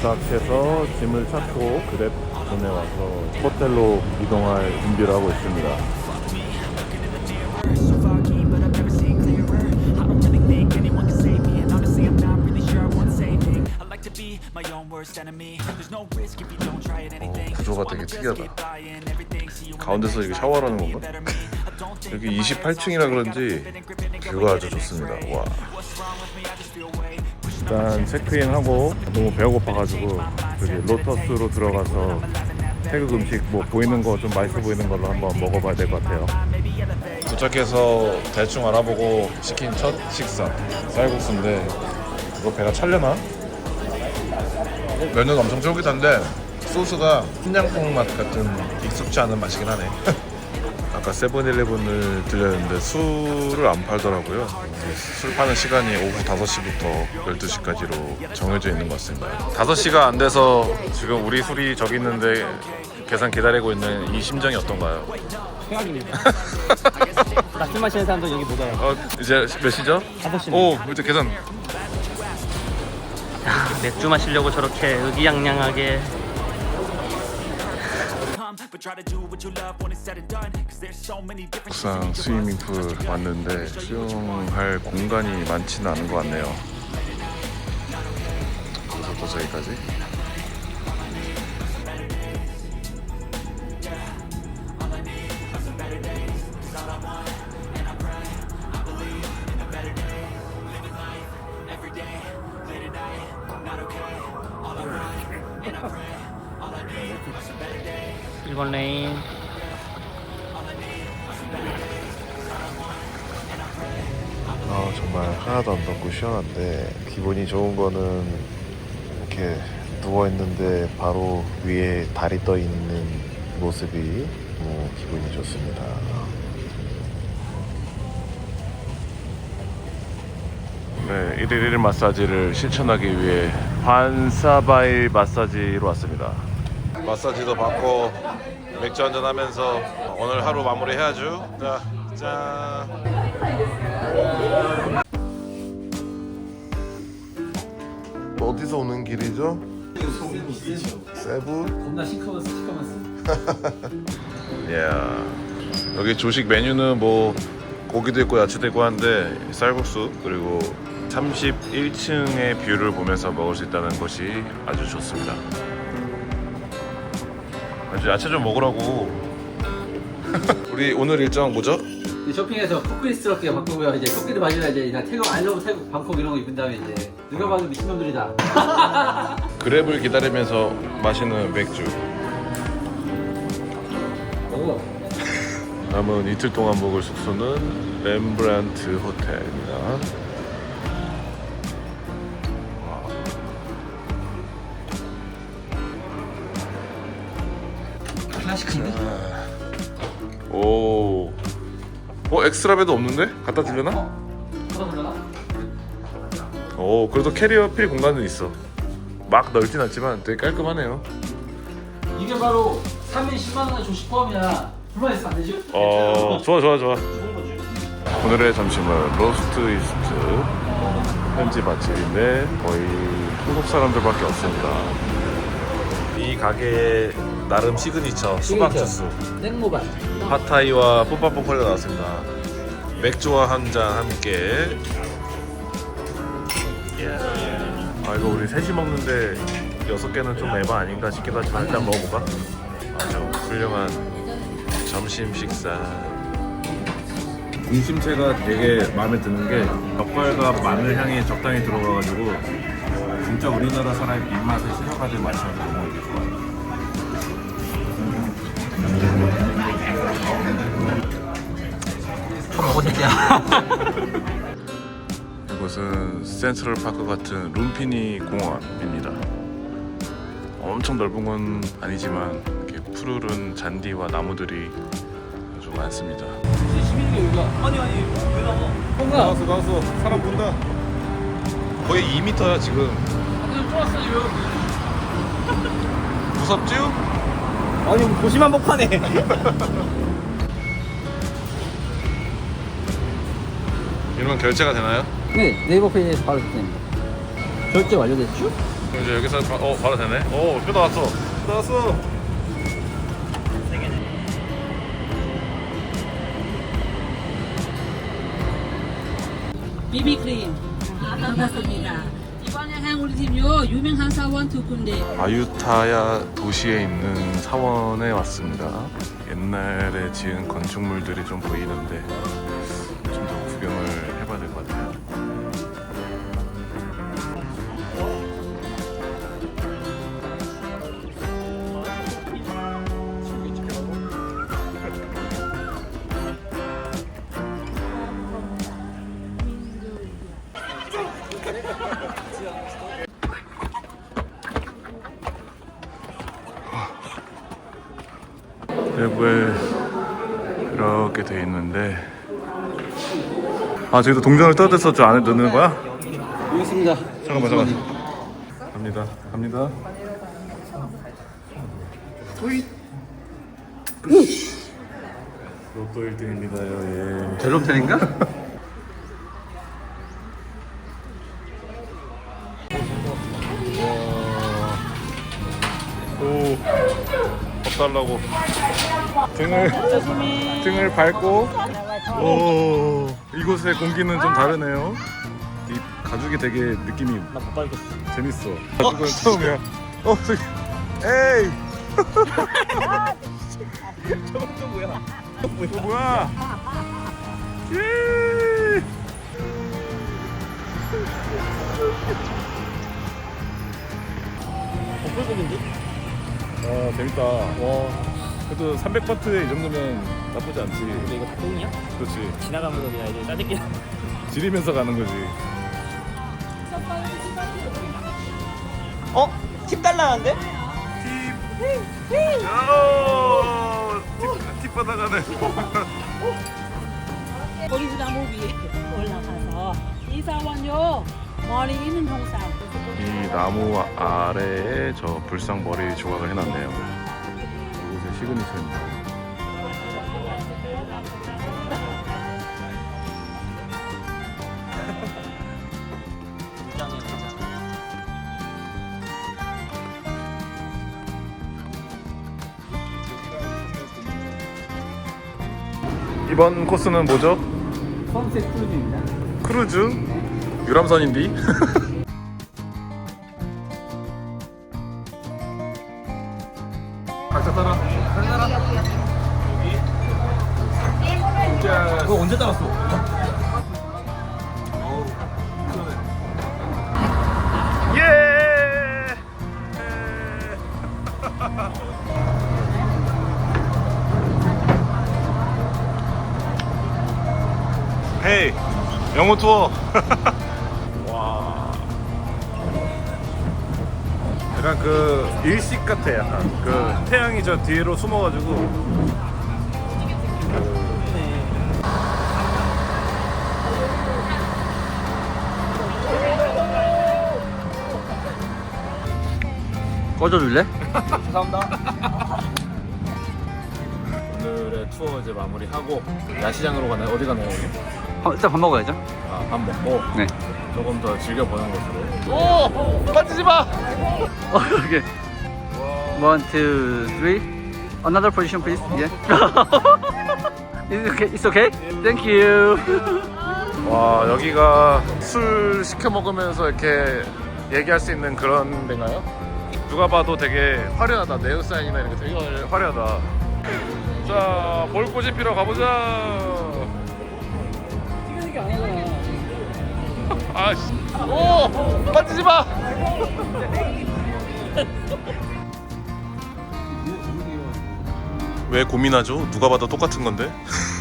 네, 도착해서 짐을 찾고 그랩 존에 와서 호텔로 이동할 준비를 하고 있습니다. 구조가 되게 특이하다. 가운데서 ride. 샤워하는 건가? 여기 that my head's 28층이라 on 그런지 뷰가 아주 좋습니다. 와. 일단 체크인하고 너무 배고파가지고 저기 로터스로 들어가서 태국 음식 뭐 보이는 거 좀 맛있어 보이는 걸로 한번 먹어봐야 될 것 같아요. 도착해서 대충 알아보고 시킨 첫 식사 쌀국수인데 이거 배가 찰려나? 면은 엄청 쫄깃한데 소스가 훈장콩 맛 같은 익숙치 않은 맛이긴 하네. 아까 세븐일레븐을 들렸는데 술을 안 팔더라고요. 술 파는 시간이 오후 5시부터 12시까지로 정해져 있는 것 같습니다. 5시가 안 돼서 지금 우리 술이 저기 있는데 계산 기다리고 있는 이 심정이 어떤가요? 최악입니다. 낮술 마시는 사람도 여기 못 와요. 어, 이제 몇 시죠? 5시입니다. 오, 이제 계산. 맥주 마시려고 저렇게 의기양양하게 부산 스위밍풀 왔는데 수영할 공간이 많지는 않은 것 같네요. 여기서부터 저기까지. 일본 레인 아 정말 하나도 안 덥고 시원한데 기분이 좋은 거는 이렇게 누워 있는데 바로 위에 달이 떠 있는 모습이 너무 기분이 좋습니다. 네, 1일 1일 마사지를 실천하기 위해 환사바이 마사지로 왔습니다. 마사지도 받고 맥주 한잔 하면서 오늘 하루 마무리 해야죠. 자, 짠. 어디서 오는 길이죠? 세부? 겁나 시커먼 시커먼 예. 여기 조식 메뉴는 뭐 고기도 있고 야채도 있고 한데 쌀국수 그리고 31층의 뷰를 보면서 먹을 수 있다는 것이 아주 좋습니다. 아주 야채 좀 먹으라고. 우리 오늘 일정 뭐죠? 쇼핑해서 코끼리스럽게 바꾸고요. 이제 코끼리 바지라 이제 그냥 태국 알러브 태국 방콕 이런 거 입은 다음에 이제 누가 봐도 미친놈들이다. 그랩을 기다리면서 마시는 맥주. 오. 남은 이틀 동안 묵을 숙소는 렘브란트 호텔입니다. 엑스트라 베드 없는데? 갖다 주려나? 그거 불러나? 오 그래도 캐리어 필 공간은 있어. 막 넓진 않지만 되게 깔끔하네요. 이게 바로 3인 10만 원의 조식 포함이야. 불만 있으면 안 되지? 어 좋아 좋아 좋아. 오늘의 점심은 로스트 이스트 현지 맛집인데 거의 한국 사람들밖에 없습니다. 이 가게의 나름 시그니처 수박. 주스. 생모발. 팟타이와 뽀빠뽀콜레 나왔습니다. 맥주와 한 잔 함께. 아 이거 우리 셋이 먹는데 여섯 개는 좀 에바 아닌가 싶기도 하지만 일단 먹어볼까? 아주 훌륭한 점심 식사. 공심채가 되게 마음에 드는 게 젓갈과 마늘 향이 적당히 들어가가지고 진짜 우리나라 사람 입맛에 새겨가는 맛이라서 너무 좋아요. 먹어 새끼야. 이곳은 센트럴 파크 같은 룸피니 공원입니다. 엄청 넓은 건 아니지만 이렇게 푸르른 잔디와 나무들이 아주 많습니다. 11개 여기가. 아니 아니 왜 나와? 뭔가. 나왔어 나왔어 사람 본다. 거의 2m야 지금. 이거. 무섭죠? 아니 뭐 도시만 복하네 이러면 결제가 되나요? 네 네이버 페이에서 바로 됩니다. 결제 완료됐죠? 이제 여기서 바, 어 바로 되네. 어표 나왔어. 표 나왔어. 비비크림 반갑습니다. 이번에 한 우리 팀요 유명한 사원 두 군데 아유타야 도시에 있는 사원에 왔습니다. 옛날에 지은 건축물들이 좀 보이는데 아 저기도 동전을 떠들어서 저 안에 넣는 거야? 여기 있습니다. 잠깐만 잠깐만. 갑니다 갑니다. 로또 1등입니다요 예. 델롬텐인가? 오, 밥 달라고 등을 등을 밟고 오 이곳의 공기는 좀 다르네요. 이 가죽이 되게 느낌이 나못 받겠어. 재밌어. 가죽은 처음이야. 어 저기 에이 저건 또 뭐야? 이거 뭐야? 예. 버플급인데? 아 재밌다. 와 그래도 300바트에 이 정도면 나쁘지 않지. 근데 이거 똥이야? 그렇지. 지나가면서 그냥 이제 짜증기. 지리면서 가는 거지. 어? 팁 달라는데? 야, 팁, 팁 받아가네. 보리나무 위에 올라가서 이 사원요 머리 있는 동산 이 나무 아래에 저 불상 머리 조각을 해놨네요. 시그니처입니다. 이번 코스는 뭐죠? 선셋 크루즈입니다. 크루즈? 유람선인디? 영어 투어 와 약간 그 일식 같아 약간 그 태양이 저 뒤로 숨어가지고 꺼져줄래? 오늘의 투어 이제 마무리하고 야시장으로 가나요? 어디 가나요? 어, 일단 밥 먹어야죠. 아, 밥 먹고 네. 조금 더 즐겨보는 것으로 오! 빠지지 마! 어, 여기. One, two, three. Another position, please. Yeah. It's okay. It's okay. Thank you. 와 여기가 술 시켜 먹으면서 이렇게 얘기할 수 있는 그런 데인가요? 누가 봐도 되게 화려하다 네오사인이나 이런 게 되게 화려하다 자 볼꽃이 피러 가보자 안 하잖아. 아씨 오 빠지지 마 왜 고민하죠? 누가 봐도 똑같은 건데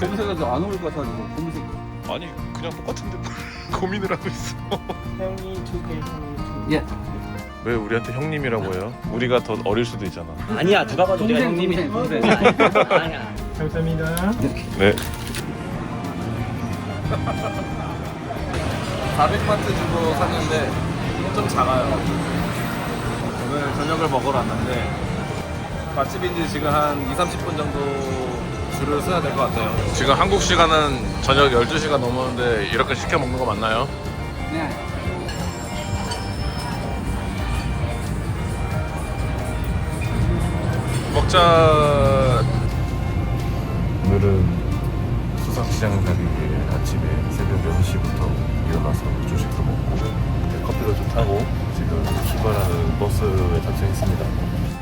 검색해도 안 어울릴 것 같아가지고 검색. 아니 그냥 똑같은데 뭘 고민을 하고 있어 형이 두 개, 형이 두 예. 왜 우리한테 형님이라고 해요? 우리가 더 어릴 수도 있잖아 개. 아니야, 누가 봐도 내가 동생, 형님이. 동생, 동생. 아니야. 네 400바트 주고 샀는데 좀 작아요. 오늘 저녁을 먹으러 왔는데 맛집인지 지금 한 2, 30분 정도 줄을 서야 될 것 같아요. 지금 한국 시간은 저녁 12시가 넘었는데 이렇게 시켜 먹는 거 맞나요? 네. 먹자. 오늘은 수산시장을 가기 위해 집에 새벽 6시부터 일어나서 조식도 먹고 커피도 좀 타고 지금 출발하는 버스에 탑승했습니다.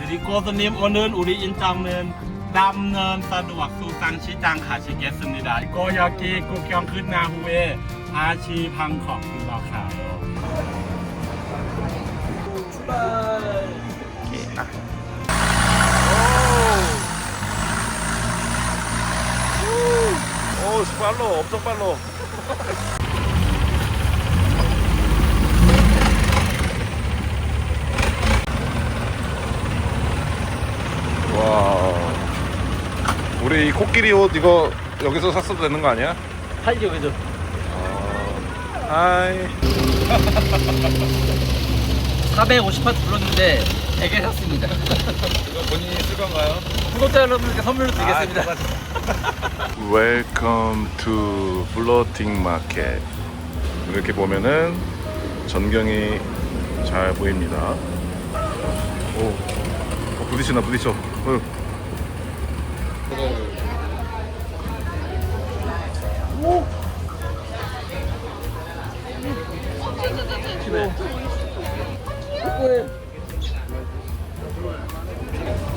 리코스님 오늘 우리 인장은 남는 사도왁 수상 시장 가시겠습니다. 이거 여기 국경 끝나 후에 다시 방콕 들어가요. 출발! 오! 오! 어우 빨로 엄청 빨로 와 우리 이 코끼리 옷 이거 여기서 샀어도 되는 거 아니야? 팔죠 그죠? 아이 450파트 불렀는데 100개 샀습니다 이거 본인이 쓸 건가요? 구독자 여러분께 선물로 드리겠습니다 아, Welcome to Floating Market. 이렇게 보면은 전경이 잘 보입니다. 오, 어, 부딪힌다, 부딪혀. 어.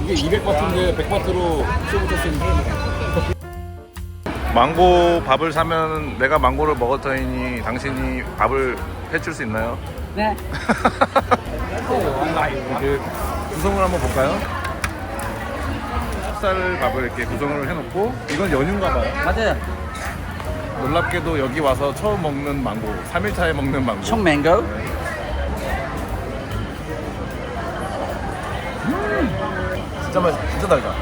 이게 200바트인데 100바트로 쇼부터 쓰는 망고 밥을 사면 내가 망고를 터이니 당신이 밥을 해줄 수 있나요? 네. 그 구성을 한번 볼까요? 찹쌀 밥을 이렇게 구성을 해놓고 이건 연유인가 봐요. 맞아요. 놀랍게도 여기 와서 처음 먹는 망고, 3일차에 먹는 망고. 총 맹고. 진짜 맛 진짜 달다.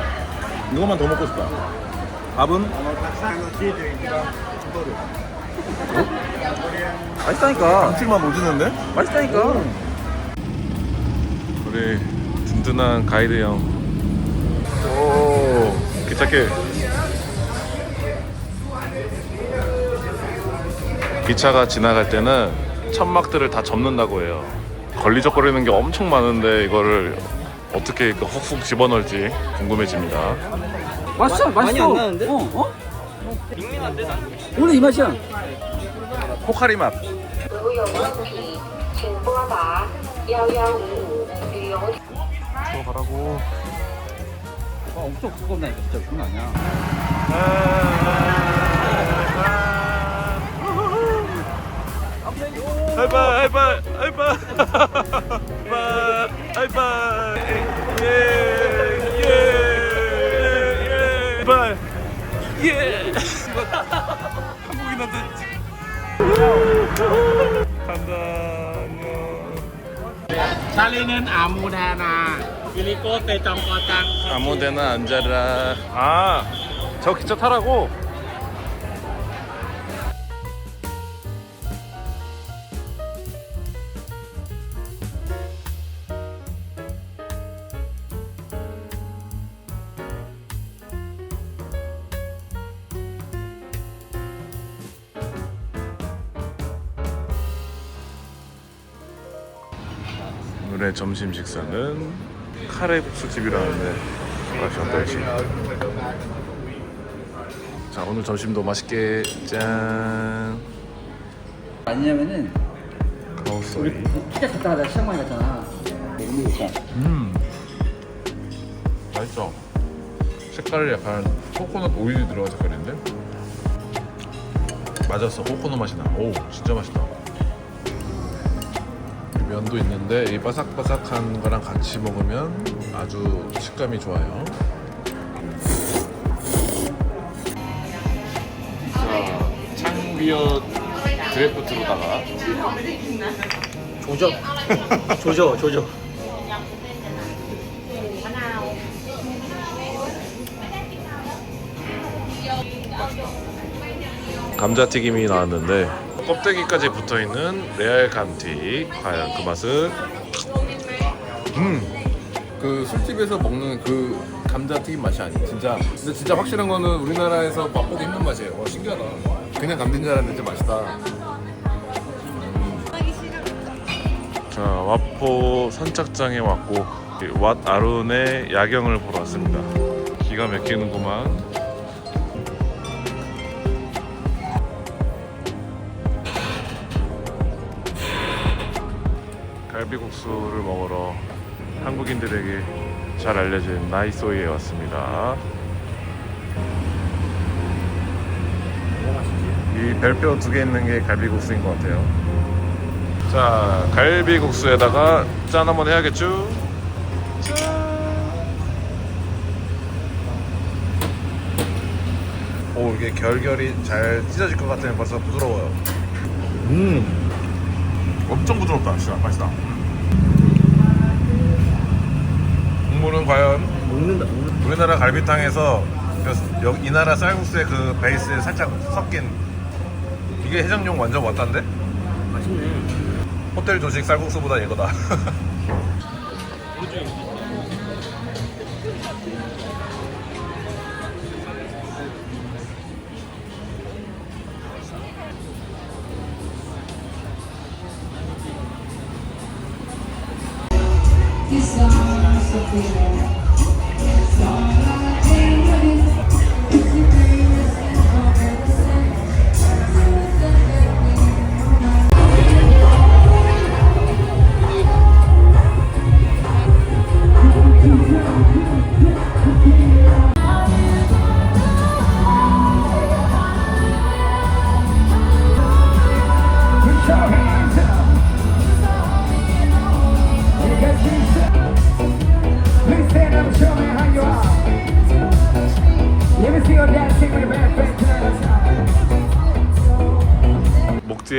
이거만 더 먹고 싶다. 밥은 맛있다니까. 감칠맛 오지는데? 맛있다니까. 우리 든든한 가이드 형. 오, 기차길. 기차가 지나갈 때는 천막들을 다 접는다고 해요. 걸리적거리는 게 엄청 많은데 이거를 어떻게 그 훅훅 집어넣을지 궁금해집니다. 맛있어, 맛있어. 많이 안 나는데? 어, 어? 오늘 이 맛이야. 포카리 맛. 如有问题，请拨打幺幺五五旅游 들어가라고. 아, 엄청 두껍다니까 진짜 장난 아니야. 하이파이 하이파이 하이파이 하이파이 예예예 한국인한테 지금. 간다. 안녕. 살리는 아무데나. 유니코 대정거장. 아무데나 앉아라. 아, 저 기차 타라고? 점심 식사는 카레국수 집이라는데 맛이 어떨지. 자 오늘 점심도 맛있게 짠. 아니냐면은 카오소이 피자 갔다 가다 시장 많이 갔잖아. 음. 맛있어. 색깔이 약간 코코넛 오일이 들어간 색깔인데? 맞았어 코코넛 맛이 나오 진짜 맛있다 면도 있는데 이 바삭바삭한 거랑 같이 먹으면 아주 식감이 좋아요 자 창비어 드래프트로다가 조져. 조져, 조져. 감자튀김이 나왔는데 껍데기까지 붙어있는 레알 감튀 과연 그 맛은 그 술집에서 먹는 그 감자 튀김 맛이 아니야. 진짜. 근데 진짜 확실한 거는 우리나라에서 맛보기 힘든 맛이에요. 와 신기하다. 그냥 감자인 줄 알았는데 맛있다. 자 와포 선착장에 왔고 왓 아룬의 야경을 보러 왔습니다. 기가 막히는구만. 갈비국수를 먹으러 한국인들에게 잘 알려진 나이소이에 왔습니다. 이 별표 두 개 있는 게 갈비국수인 것 같아요. 자, 갈비국수에다가 짠 한번 해야겠죠? 짠! 오, 이게 결결이 잘 찢어질 것 같으면 벌써 부드러워요. 음, 엄청 부드럽다. 진짜 맛있다. 국물은 과연 먹는다 먹는다 우리나라 갈비탕에서 그이 나라 쌀국수의 그 베이스에 살짝 섞인 이게 해장용 완전 왔다인데? 맛있네 호텔 조식 쌀국수보다 이거다. 谢谢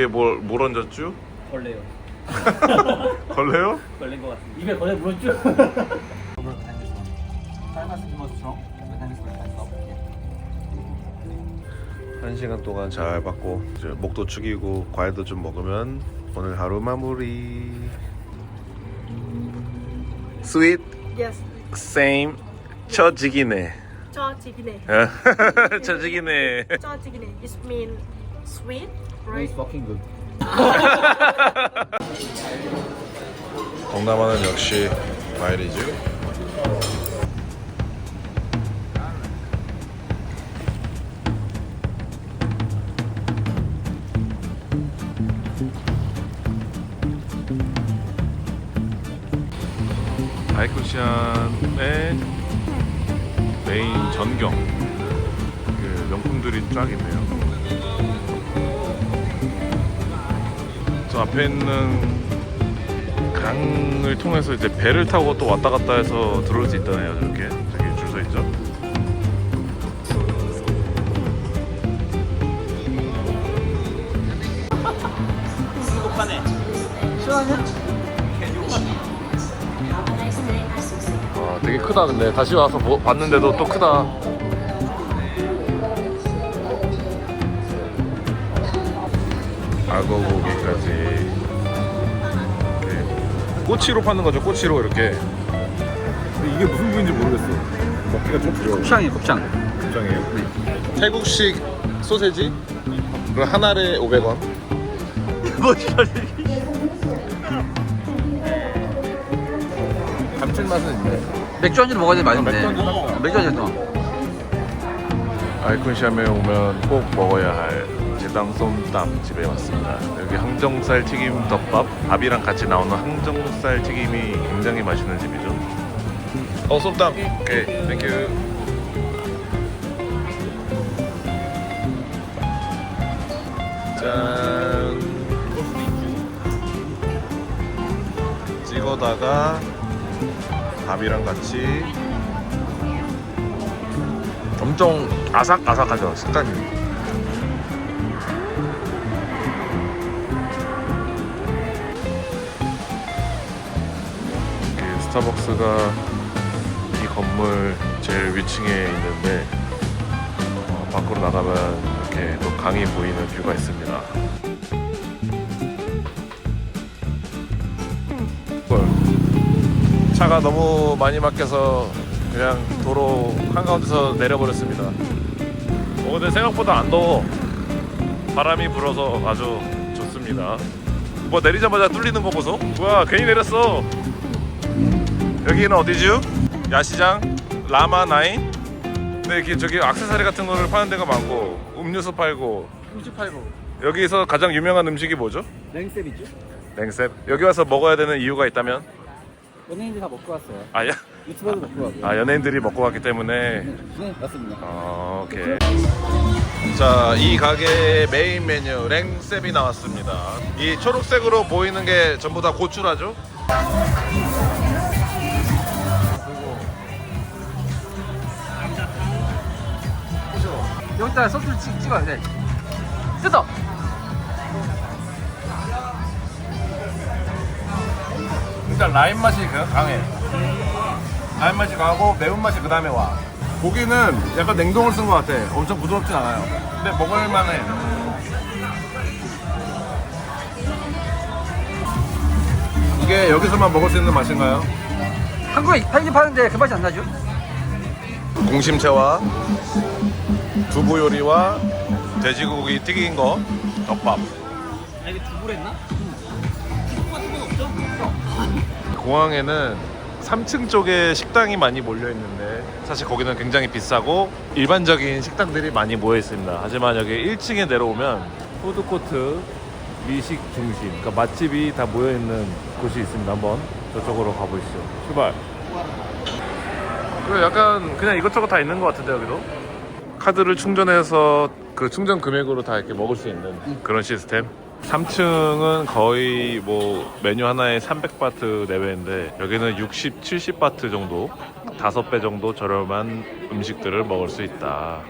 뭘, 뭘 얹었죠? 걸레요 걸레요? 걸린 것 같습니다 입에 걸레 물었죠? 한 시간 동안 잘 받고 이제 목도 축이고 과일도 좀 먹으면 오늘 하루 마무리. Sweet, Yes, same, 처지기네. 짜지기네. 처지기네. mean sweet, right? fucking good 동남아는 역시 과일이죠. 바이쿠시안의 메인 전경 그 명품들이 쫙 있네요. 저 앞에 있는 강을 통해서 이제 배를 타고 또 왔다 갔다 해서 들어올 수 있다네요. 저렇게 저기 줄 서 있죠. 와, 되게 크다 근데 다시 와서 보- 봤는데도 또 크다. 악어 고기까지. 이렇게 꼬치로 파는 거죠 꼬치로 이렇게. 근데 이게 무슨 부위인지 모르겠어. 먹기가 좀 어려워. 곱창이 곱창. 곱창이에요. 태국식 소세지? 그리고 한 알에 500원. 감칠맛은 있네. 맥주 안주로 먹어야 돼 맛있네 맥주 안주 샀어. 맥주 안주 아이콘시암에 오면 꼭 먹어야 할 제당솜땀 집에 왔습니다. 여기 항정살 튀김 덮밥 밥이랑 같이 나오는 항정살 튀김이 굉장히 맛있는 집이죠. 어 솜땀. 오케이 땡큐 짠. 찍어다가 밥이랑 같이. 엄청 아삭아삭하죠 식감이 스타벅스가 이 건물 제일 위층에 있는데 어, 밖으로 나가면 이렇게 또 강이 보이는 뷰가 있습니다 헐. 차가 너무 많이 막혀서 그냥 도로 한가운데서 내려버렸습니다. 어, 근데 생각보다 안 더워. 바람이 불어서 아주 좋습니다. 뭐 내리자마자 뚫리는 거 보소? 뭐야 괜히 내렸어. 여기는 어디죠? 야시장 라마 나인. 네, 이렇게 저기 액세서리 같은 거를 파는 데가 많고 음료수 팔고 음식 팔고 여기서 가장 유명한 음식이 뭐죠? 냉셉이죠? 냉셉. 여기 와서 먹어야 되는 이유가 있다면? 연예인들이 다 먹고 왔어요. 아 야. 유튜버도 먹고 가고요. 아 연예인들이 먹고 갔기 때문에. 네, 맞습니다. 어, 오케이. 자, 이 가게의 메인 메뉴 랭셉이 나왔습니다. 이 초록색으로 보이는 게 전부 다 고추라죠? 여기다가 소스를 찍, 찍어야 돼. 뜯어! 일단 라임 맛이 그- 강해. 라임 맛이 강하고 매운 맛이 그 다음에 와. 고기는 약간 냉동을 쓴 것 같아. 엄청 부드럽진 않아요. 근데 먹을만해. 이게 여기서만 먹을 수 있는 맛인가요? 한국에 팔긴 파는데 그 맛이 안 나죠? 공심채와 두부 요리와 돼지고기 튀긴 거 덮밥. 아, 이게 두부를 했나? 공항에는 3층 쪽에 식당이 많이 몰려 있는데 사실 거기는 굉장히 비싸고 일반적인 식당들이 많이 모여 있습니다. 하지만 여기 1층에 내려오면 푸드코트, 미식 중심, 그러니까 맛집이 다 모여 있는 곳이 있습니다. 한번 저쪽으로 가보시죠. 출발. 그리고 약간 그냥 이것저것 다 있는 것 같은데 여기도 카드를 충전해서 그 충전 금액으로 다 이렇게 먹을 수 있는 그런 시스템. 3층은 거의 뭐 메뉴 하나에 300바트 내외인데 여기는 60, 70바트 정도 5배 정도 저렴한 음식들을 먹을 수 있다.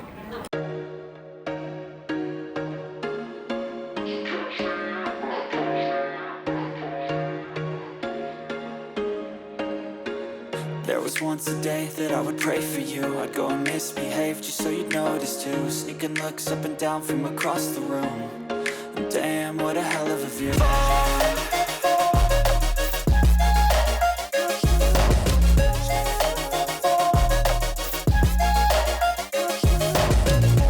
I would pray for you. I'd go and misbehave just so you'd notice too. Sneaking looks up and down from across the room. And damn, what a hell of a view